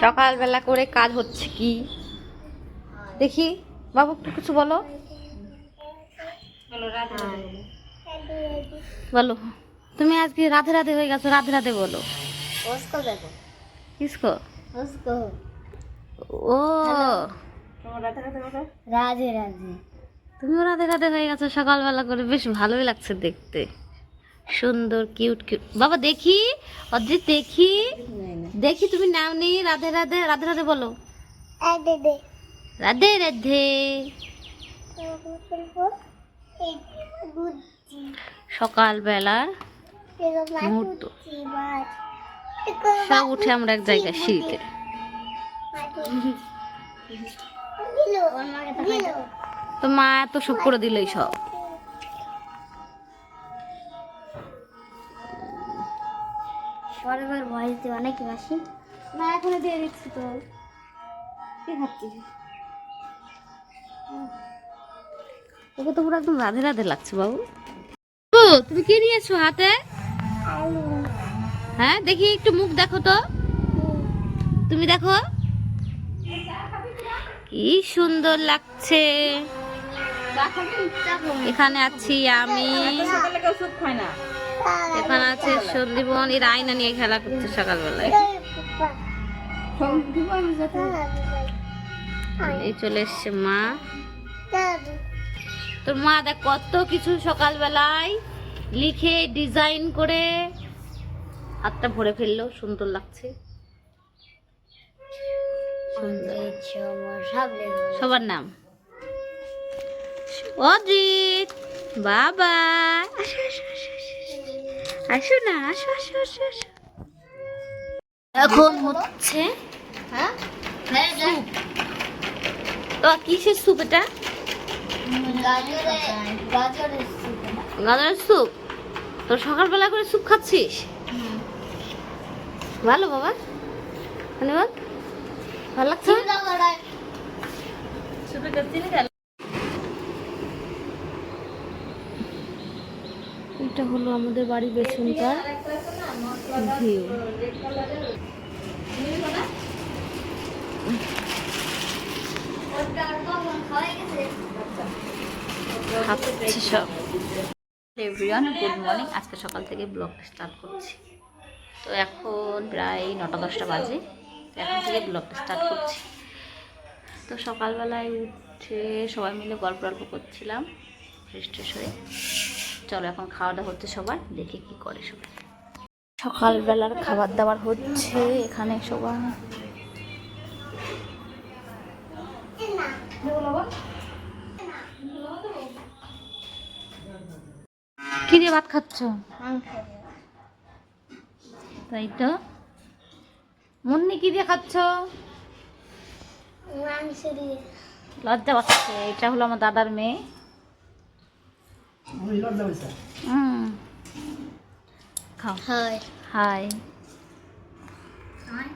সকালবেলা করে কাজ হচ্ছে কি? দেখি বাবু একটু কিছু বলো। বলো তুমি আজকে রাধে রাধে হয়ে গেছো রাধে রাধে বলো। কিসকো ও। তুমিও রাধে রাধে হয়ে গেছো সকালবেলা করে বেশ ভালোই লাগছে দেখতে। সুন্দর কিউট কিউট বাবা দেখি? অদ্রিত দেখি? দেখি তুমি নাম নিয়ে রাধে রাধে রাধে রাধে বলো। রাধে রাধে সকালবেলার মুহূর্ত। সব উঠে আমরা এক জায়গায় সিঁড়িতে। তো মা এত সব করে দিল সব। সব পরের ভয়েস দেওয়া নাকি মাসি না এখন দিয়ে দিচ্ছি তো। কি খাচ্ছিস? ওকে তো পুরো একদম রাধে রাধে লাগছে বাবু। ও তুমি কি নিয়েছো হাতে? হ্যাঁ দেখি একটু মুখ দেখো তো। তুমি দেখো। কি সুন্দর লাগছে। এখানে আছি আমি। এখানে আছে সন্দীপন এর আয়না নিয়ে খেলা করছে সকালবেলায়। এই চলে এসছে মা। তোর মা দেখ কত কিছু সকালবেলায় লিখে, ডিজাইন করে, হাতটা ভরে ফেলল সুন্দর লাগছে। সবার নাম? অজিত। বাবা। আসো না আসো আসো আসো আসো। এখন হচ্ছে হ্যাঁ? তো কিসের স্যুপ এটা? গাজরে গাজরের। স্যুপ। তো সকালবেলা করে স্যুপ খাচ্ছিস? ভালো বাবা। ধন্যবাদ। ভালো লাগছে? এটা হলো আমাদের বাড়ির পেছনকার ভিউ গুড মর্নিং আজকে সকাল থেকে ব্লগটা স্টার্ট করছি। তো এখন প্রায় নটা, দশটা বাজে। এখন থেকে ব্লগটা স্টার্ট করছি। তো সকালবেলায় উঠে সবাই মিলে গল্প গল্প করছিলাম ফ্রেশ ট্রেশ হয়ে। চলো এখন খাওয়া দাওয়া হচ্ছে সবার দেখি কি করে সবাই। সকালবেলার খাবার দাবার হচ্ছে এখানে সবাই কি দিয়ে ভাত খাচ্ছ? তাই তো? মুন্নি কি দিয়ে খাচ্ছ? লজ্জা পাচ্ছে এটা হলো আমার দাদার মেয়ে। 우리 이런 놈 있 어. อืมเขา hơi หาย nói